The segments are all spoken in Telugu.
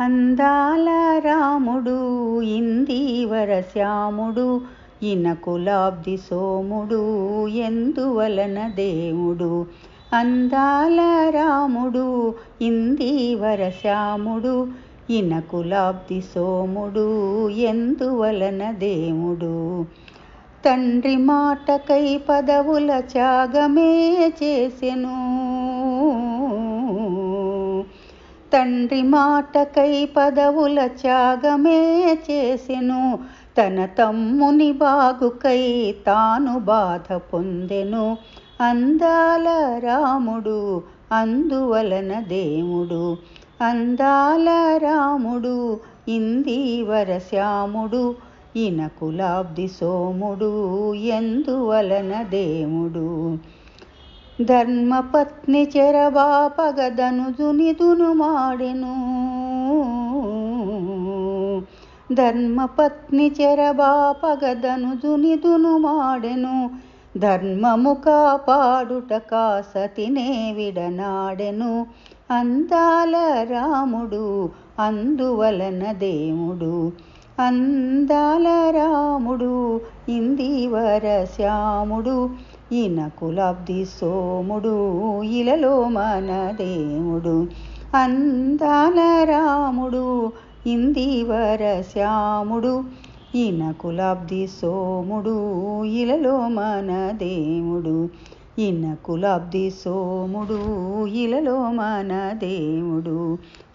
అందాల రాముడు ఇందీవర శ్యాముడు ఇనకులాబ్ది సోముడు ఎందువలన దేవుడు? అందాల రాముడు ఇందీవర శ్యాముడు ఇనకులాబ్ది సోముడు ఎందువలన దేవుడు? తండ్రి మాటకై పదవుల త్యాగమే చేసెను. తండ్రి మాటకై పదవుల త్యాగమే చేసెను. తన తమ్ముని బాగుకై తాను బాధ పొందెను. అందాల రాముడు అందువలన దేవుడు. అందాల రాముడు ఇందీవర శ్యాముడు ఇనకులాబ్ది సోముడు ఎందువలన దేవుడు. ధర్మపత్ని చెరబాపగదనుజునిదును మాడెను. ధర్మపత్ని చెరబాపగదనుజునిదును మాడెను. ధర్మము కాపాడుట కాసతినే విడనాడెను అందాల రాముడు అందువలన దేవుడు. అందాల రాముడు ఇందివర శ్యాముడు. ఇనకులాబ్ది సోముడు ఇలలో మన దేవుడు అందాల రాముడు ఇందివర శ్యాముడు. ఇనకులాబ్ది సోముడు ఇలలో మన దేవుడు ఇనకులాబ్ది సోముడు ఇలలో మన దేవుడు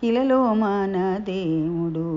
ఇలలో మన దేవుడు